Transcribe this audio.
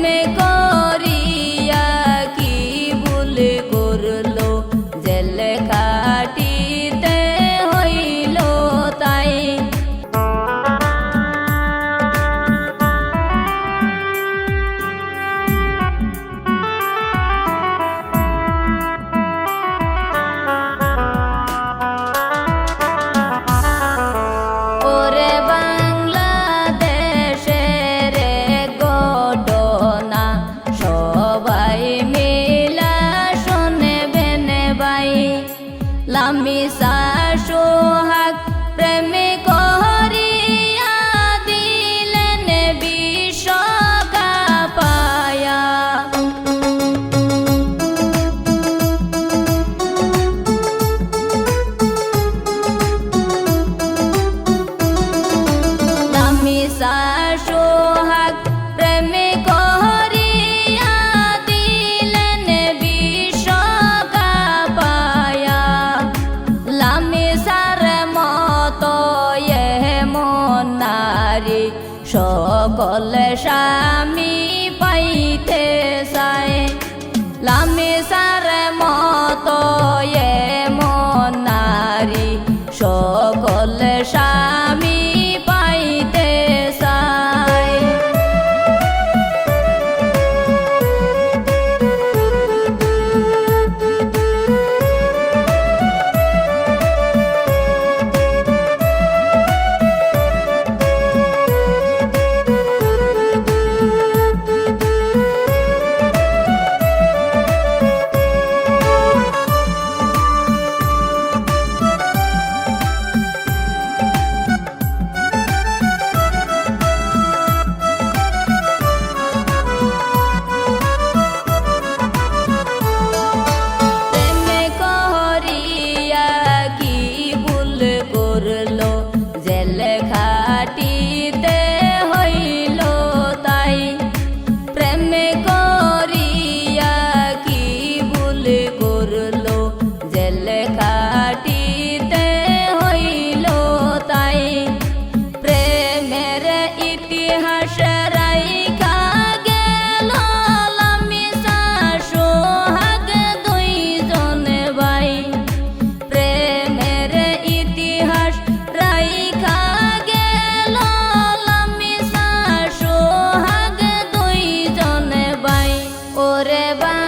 में कौन লামি সোহাগ নারী সকল স্বামী পাইতে bye.